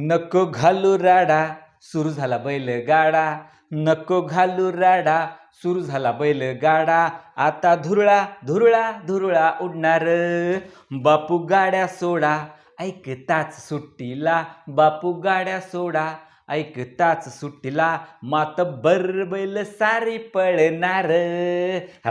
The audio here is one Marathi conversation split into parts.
नको घालू राडा सुरू झाला बैल गाडा नको घालू राडा सुरू झाला बैल गाडा आता धुरळा धुरळा धुरळा उडणार. बापू गाड्या सोडा ऐकताच सुट्टीला. बापू गाड्या सोडा ऐकताच सुट्टीला. मात बर बैल सारी पळणार.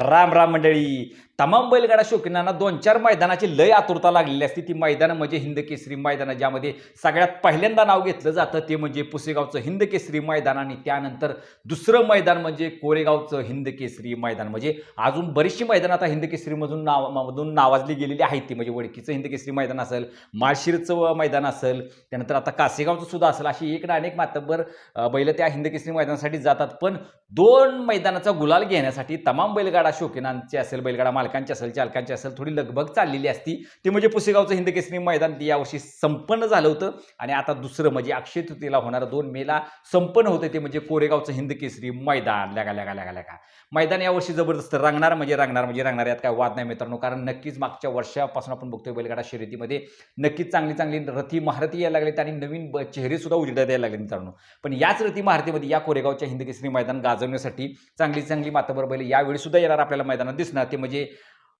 राम राम मंडळी. तमाम बैलगाडा शौकीनांना दोन चार मैदानाची लय आतुरता लागलेली असते. ती मैदानं म्हणजे हिंद केसरी मैदानं ज्यामध्ये सगळ्यात पहिल्यांदा नाव घेतलं जातं ते म्हणजे पुसेगावचं हिंद केसरी मैदान आणि त्यानंतर दुसरं मैदान म्हणजे कोरेगावचं हिंद केसरी मैदान. म्हणजे अजून बरीचशी मैदान आता हिंद केसरीमधून नावामधून नावाजली गेलेली आहेत ती. म्हणजे वडकीचं हिंद केसरी मैदान असेल माळशिरचं मैदान असेल त्यानंतर आता कासेगावचं सुद्धा असेल. अशी एक ना अनेक मातब्बर बैलं बैल त्या हिंद केसरी मैदानासाठी जातात. पण दोन मैदानाचा गुलाल घेण्यासाठी तमाम बैलगाडा शौकीनांचे असेल बैलगाडा मालकांचे असेल चालकांची असेल थोडी लगबग चाललेली असती. ते म्हणजे पुसेगावचं हिंदकेसरी मैदान ते यावर्षी संपन्न झालं होतं. आणि आता दुसरं म्हणजे अक्षय तृतीयेला होणारं दोन मेला संपन्न होतं ते म्हणजे कोरेगावचं हिंदकेसरी मैदान. लगा लगा लगा लगा. मैदान यावर्षी जबरदस्त रंगणार म्हणजे रंगणार म्हणजे रंगणार यात काय वाद नाही मित्रांनो. कारण नक्कीच मागच्या वर्षापासून आपण बघतोय बैलगाडा शर्यतीमध्ये नक्कीच चांगली चांगली रथी महारथी यायला लागलेत आणि नवीन चेहरेसुद्धा चेहरे सुद्धा उजेडात यायला लागले मित्रांनो. पण याच रथी महारतीमध्ये या कोरेगावच्या हिंदकेसरी मैदान गाजवण्यासाठी चांगली चांगली मातबर बैल यावेळी सुद्धा येणार आपल्याला मैदानात दिसणार. ते म्हणजे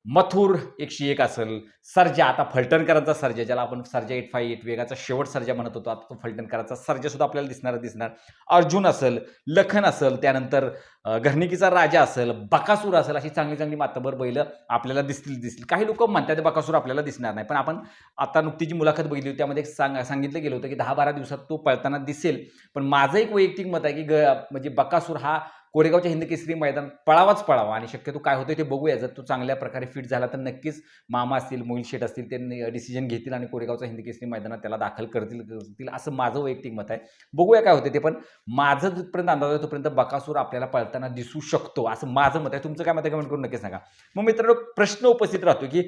मथुर एकशे एक असेल. सर्जा आता फलटणकरांचा सर्जा ज्याला आपण सर्जा एट फाय एट वेगाचा शेवट सर्जा म्हणत होतो आता तो फलटणकरांचा सर्जा सुद्धा आपल्याला दिसणार दिसणार. अर्जुन असेल लखन असेल त्यानंतर घरणिकीचा राजा असेल बकासूर असेल अशी चांगली चांगली मातबर बैल आपल्याला दिसतील दिसतील. काही लोक म्हणतात बकासूर आपल्याला दिसणार नाही पण आपण आता नुकती जी मुलाखत बघितली होती त्यामध्ये एक सांग सांगितलं गेलं होतं की दहा बारा दिवसात तो पळताना दिसेल. पण माझं एक वैयक्तिक मत आहे की ग म्हणजे बकासूर हा कोरेगावच्या हिंद केसरी मैदान पळावाच पळावा आणि शक्यतो काय होतं ते बघूया. जर तो चांगल्या प्रकारे फिट झाला तर नक्कीच मामा असतील मोहिल शेठ असतील ते डिसिजन घेतील आणि कोरेगावच्या हिंद केसरी मैदानात त्याला दाखल करतील करतील असं माझं वैयक्तिक मत आहे. बघूया काय होते ते पण. माझं जिथपर्यंत अंदाज आहे तोपर्यंत बकासूर आपल्याला पळताना दिसू शकतो असं माझं मत आहे. तुमचं काय मत आहे? कमेंट करून नक्की सांगा. मग मित्रांनो प्रश्न उपस्थित राहतो की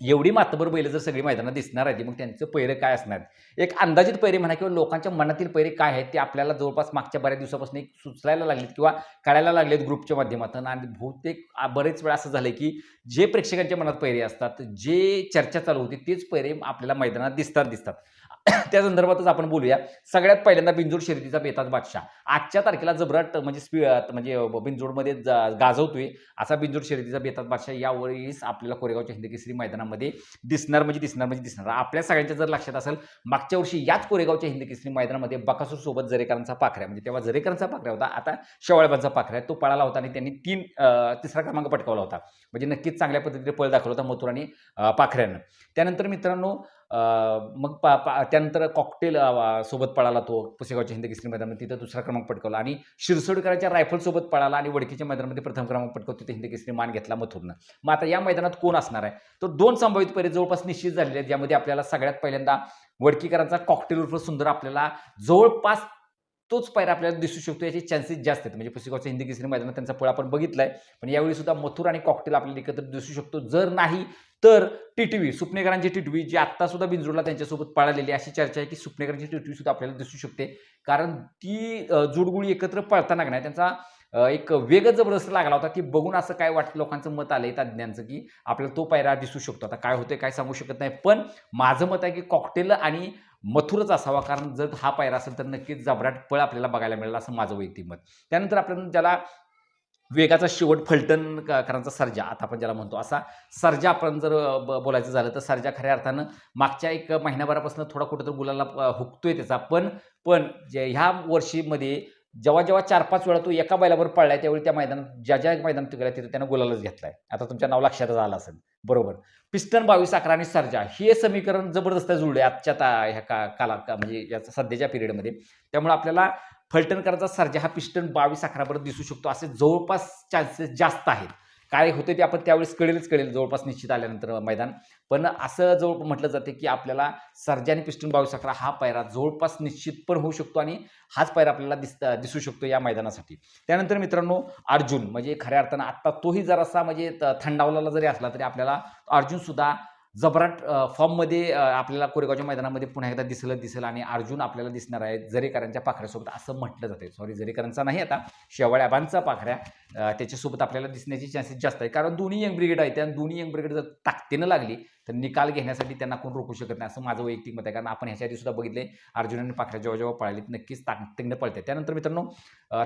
एवढी मातबर बैल जर सगळी मैदानात दिसणार आहे मग त्यांचं पैरे काय असणार? एक अंदाजित पैरे म्हणा किंवा लोकांच्या मनातील पैरे काय आहेत ते आपल्याला जवळपास मागच्या बऱ्याच दिवसापासून एक सुचलायला लागलेत किंवा कळायला लागलेत ग्रुपच्या माध्यमातून. आणि बहुतेक बरेच वेळा असं झालं की जे प्रेक्षकांच्या मनात पैरे असतात जे चर्चा चालू होती तेच पैरे आपल्याला मैदानात दिसतात दिसतात. त्या संदर्भातच आपण बोलूया. सगळ्यात पहिल्यांदा बिंजोड शर्यतीचा बेताज बादशाह. आजच्या तारखेला जबराट म्हणजे स्पी म्हणजे बिंजोडमध्ये जा- गाजवतोय असा बिंजोड शर्यतीचा बेताज बादशाह यावेळीस आपल्याला कोरेगावच्या हिंदकेसरी मैदानामध्ये दिसणार म्हणजे दिसणार म्हणजे दिसणार. आपल्या सगळ्यांच्या जर लक्षात असेल मागच्या वर्षी याच कोरेगावच्या हिंदकेसरी मैदानामध्ये बकासूर सोबत जरेकरांचा पाखऱ्या म्हणजे तेव्हा जरेकरांचा पाखऱ्या होता आता शेवाळबांचा पाखऱ्या तो पळाला होता आणि त्यांनी तीन तिसरा क्रमांक पटकावला होता. म्हणजे नक्कीच चांगल्या पद्धतीने पळ दाखवला होता मथुर आणि पाखऱ्यानं. त्यानंतर मित्रांनो मग पा पा त्यानंतर कॉकटेल सोबत पळाला तो पुसेगावच्या हिंद केसरी मैदानामध्ये तिथं दुसरा क्रमांक पटकवला. आणि शिरसोडकरांच्या रायफलसोबत पळाला आणि वडकीच्या मैदानामध्ये प्रथम क्रमांक पटकावतो तिथे हिंदी केसरी मान घेतला मथुरनं. मग आता या मैदानात कोण असणार आहे? तर दोन संभावित पैरे जवळपास निश्चित झालेले आहेत ज्यामध्ये आपल्याला सगळ्यात पहिल्यांदा वडकीकरांचा कॉकटेल उर्फ सुंदर आपल्याला जवळपास तोच पायरा आपल्याला दिसू शकतो याचे चान्सेस जास्त आहेत. म्हणजे पुस्तकाच्या हिंदी केसरी मैदानात त्यांचा पळ आपण बघितला आहे पण यावेळी सुद्धा मथुर आणि कॉकटेल आपल्याला एकत्र दिसू शकतो. जर नाही तर टिटवी सुपनेकरांची टिटवी जी आत्ता सुद्धा बिंजोडला त्यांच्यासोबत पळालेली अशी चर्चा आहे की सुपनेकरांची टिटवी सुद्धा आपल्याला दिसू शकते. कारण ती जोडगुळी जुडगुळी एकत्र पळताना का नाही त्यांचा एक वेगच जबरदस्त लागला होता की बघून असं काय वाटतं लोकांचं मत आलंय तज्ज्ञांचं की आपल्याला तो पायरा दिसू शकतो. आता काय होतंय काय सांगू शकत नाही. पण माझं मत आहे की कॉकटेल आणि मथुरच असावा कारण जर हा पायरा असेल तर नक्कीच जबराट पळ आपल्याला बघायला मिळेल असं माझं वैयक्तिक मत. त्यानंतर आपल्याला ज्याला वेगाचा शेवट फलटण क- करांचा सर्जा आता आपण ज्याला म्हणतो असा सर्जा आपण जर ब- बोलायचं झालं तर सर्जा खऱ्या अर्थानं मागच्या एक महिन्याभरापासून थोडा कुठं गुलाला हुकतोय त्याचा. पण पण जे ह्या वर्षीमध्ये जेव्हा जेव्हा चार पाच वेळा तो एका बैलावर पळलाय त्यावेळी त्या मैदानात ज्या ज्या मैदानात तो गेला तिथे त्यानं गुलालच घेतलाय. आता तुमच्या नाव लक्षातच आलं असेल. बरोबर. पिस्टन बावीस अकरा आणि सर्जा हे समीकरण जबरदस्त जुळले आजच्या ता ह्या का काला का- म्हणजे याचा सध्याच्या पिरियडमध्ये. त्यामुळे आपल्याला फलटणकरचा सर्जा हा पिस्टन बावीस अकरापर्यंत दिसू शकतो. असे जवळपास चान्सेस जास्त आहेत. काय होते ते आपण त्यावेळेस कळेलच कळेल. जवळपास निश्चित आल्यानंतर मैदान. पण असं जवळ म्हटलं जाते की आपल्याला सर्जा पिस्टून पिस्टन बावीस अकरा हा पायरा जवळपास निश्चित पण होऊ शकतो आणि हाच पायरा आपल्याला दिस दिसू शकतो या मैदानासाठी. त्यानंतर मित्रांनो अर्जुन. म्हणजे खऱ्या अर्थानं आत्ता तोही जरासा म्हणजे त- थंडावलेला जरी असला तरी आपल्याला अर्जुनसुद्धा जबराट फॉर्ममध्ये आपल्याला कोरेगावच्या मैदानामध्ये पुन्हा एकदा दिसलं दिसेल आणि अर्जुन आपल्याला दिसणार आहे जरेकरांच्या पाखऱ्यासोबत असं म्हटलं जाते सॉरी जरेकरांचा नाही आता शेवाळ्याबांचा पाखऱ्या. त्याच्यासोबत आपल्याला दिसण्याची चान्सेस जास्त आहे कारण दोन्ही यंग ब्रिगेड आहेत आणि दोन्ही यंग ब्रिगेड जर ताकदीनं लागली तर निकाल घेण्यासाठी त्यांना कोण रोखू शकत नाही असं माझं वैयक्तिक मत आहे. कारण आपण ह्याच्या आधी सुद्धा बघितले अर्जुन आणि पाखऱ्या जेव्हा जेव्हा पळाली नक्कीच ताकदीने पळते. त्यानंतर मित्रांनो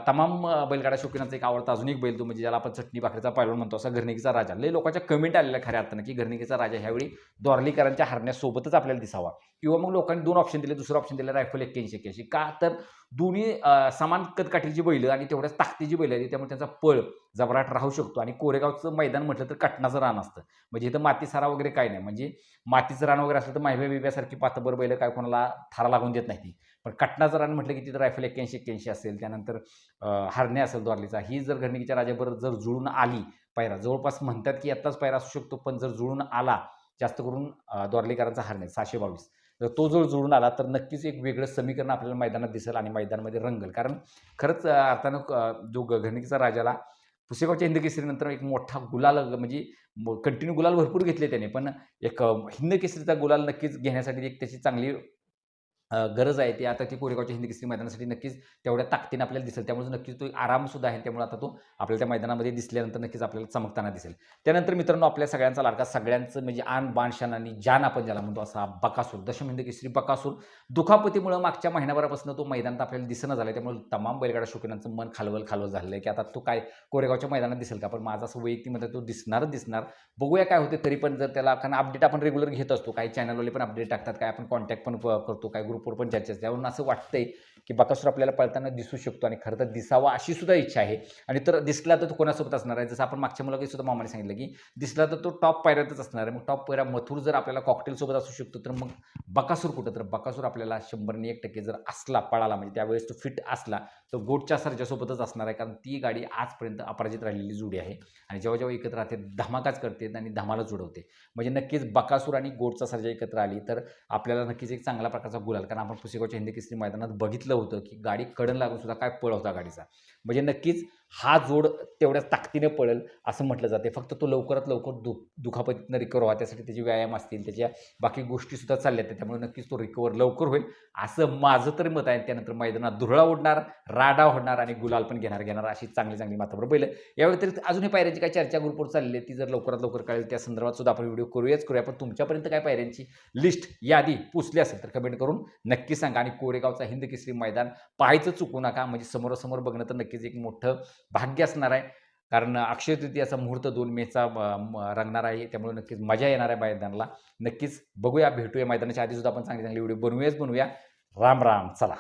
तमाम बैलगाडा शौकीनाचा एक आवडता अजून एक बैल तो म्हणजे ज्याला आपण चटणी पाखरेचा पायलवान म्हणतो असा घरणिकीचा राजा. लय लोकांच्या कमेंट आलेल्या खऱ्या अर्थानं की घरणिकीचा राजा ह्यावेळी द्वारलीकरांच्या हरण्यासोबतच आपल्याला दिसावा. किंवा मग लोकांनी दोन ऑप्शन दिले दुसरं ऑप्शन दिलं रायफल एक्क्याऐंशी एक्क्याऐंशी. का? तर दोन्ही समान कदकाठीची बैल आणि तेवढ्याच ताकदीची बैल आहे त्यामुळे त्यांचा पळ जबराट राहू शकतो. आणि कोरेगावचं मैदान म्हटलं तर कटणाचं रान असतं. म्हणजे इथं माती सारा वगैरे काय नाही. म्हणजे म्हणजे मातीचं रान वगैरे असलं तर माहिब्या बिब्यासारखी पातबर बैल काय कोणाला थारा लागून देत नाही ती. पण कटनाचं रान म्हटलं की तिथं रायफल एक्क्याऐंशी एक्क्याऐंशी असेल त्यानंतर हरणे असेल द्वारलीचा ही जर घरणिकीच्या राजाबरोबर जर जुळून आली पायरा जवळपास म्हणतात की आत्ताच पायरा असू शकतो पण जर जुळून आला जास्त करून द्वारलीकरांचा हरणे सहाशे बावीस. जर तो जर जुळून आला तर नक्कीच एक वेगळं समीकरण आपल्याला मैदानात दिसेल आणि मैदानामध्ये रंगल. कारण खरंच अर्थानं जो ग- राजाला पुसेगावच्या हिंदकेसरीनंतर एक मोठा गुलाल म्हणजे कंटिन्यू गुलाल भरपूर घेतले त्याने. पण एक हिंदकेसरीचा गुलाल नक्कीच घेण्यासाठी एक त्याची चांगली गरज आहे ती. आता ती कोरेगावच्या हिंद केसरी मैदानासाठी नक्कीच तेवढ्या ताकदीने आपल्याला दिसेल. त्यामुळे नक्कीच तो आरामसुद्धा आहे. त्यामुळे आता तो आपल्याला त्या मैदानामध्ये दिसल्यानंतर नक्कीच आपल्याला चमकताना दिसेल. त्यानंतर मित्रांनो आपल्या सगळ्यांचा लाडका सगळ्यांचं म्हणजे आन बाण शान आणि जान आपण ज्याला म्हणतो असा बकासूर दशम हिंद केसरी बकासूर. दुखापतीमुळे मागच्या महिन्याभरापासून तो मैदानात आपल्याला दिसणं झालं त्यामुळे तमाम बैलगाडा शौकीनांचं मन खालवल खालवल झालेलं आहे की आता तो काय कोरेगावच्या मैदानात दिसेल का? पण माझा असं वैयक्तिक तो दिसणारच दिसणार. बघूया काय होते तरी पण जर त्याला कारण अपडेट आपण रेग्युलर घेत असतो. काही चॅनलवाले पण अपडेट टाकतात. काय आपण कॉन्टॅक्ट पण करतो. काय ग्रुप भरपूर पण चर्चा असते त्यावरून असं वाटतंय. की बकासूर आपल्याला पळताना दिसू शकतो आणि खरं तर दिसावा अशी सुद्धा इच्छा आहे. आणि तर दिसला तर तो कोणासोबत असणार आहे? जसं आपण मागच्या मुलाकडे सुद्धा मामाने सांगितलं की दिसला तर तो टॉप पायऱ्यातच असणार आहे. मग टॉप पायऱ्या मथुर जर आपल्याला कॉकटेलसोबत असू शकतो तर मग बकासूर कुठं? तर बकासूर आपल्याला शंभरने एक टक्के जर असला पळाला म्हणजे त्यावेळेस तो फिट असला तर गोटच्या सरच्यासोबतच असणार आहे. कारण ती गाडी आजपर्यंत अपराजित राहिलेली जोडी आहे. आणि जेव्हा जेव्हा एकत्र राहते धमाकाच करते आणि धमाला जुडवते म्हणजे नक्कीच बकासूर आणि गोटचा सर्जा एकत्र आली तर आपल्याला नक्कीच एक चांगला प्रकारचा गुलाल. कारण आपण पुसेगावच्या हिंदी केसरी मैदानात बघितलं होतं की गाडी कडन लागून सुद्धा काय पळ होता गाडीचा. म्हणजे नक्कीच हा जोड तेवढ्याच ताकदीने पळेल असं म्हटलं जाते. फक्त तो लवकरात लवकर दु दुखापतीनं रिकवर व्हा त्यासाठी त्याचे व्यायाम असतील त्याच्या बाकी गोष्टीसुद्धा चालल्या आहेत त्यामुळे नक्कीच तो रिकवर लवकर होईल. असं माझं तरी मत आहे. त्यानंतर मैदानात धुरळा उडणार राडा होणार आणि गुलाल पण घेणार घेणार अशी चांगली चांगली मात्र बैल. यावेळी तरी अजूनही पायऱ्यांची काय चर्चा ग्रुपवर चालली आहे. ती जर लवकरात लवकर कळेल त्या संदर्भात सुद्धा आपण व्हिडिओ करूयाच करूया. पण तुमच्यापर्यंत काय पायऱ्यांची लिस्ट यादी पोचली असेल तर कमेंट करून नक्की सांगा. आणि कोरेगावचा हिंद केसरी मैदान पाहायचं चुकू नका. म्हणजे समोरासमोर बघणं तर नक्कीच एक मोठं भाग्य असणार आहे. कारण अक्षय तृतीयाचा मुहूर्त दोन मेचा म- रंगणार आहे. त्यामुळे नक्कीच मजा येणार आहे मैदानाला. नक्कीच बघूया भेटूया मैदानाच्या आधी सुद्धा आपण चांगली चांगली व्हिडिओ बनवूयाच बनवूया. राम राम. चला.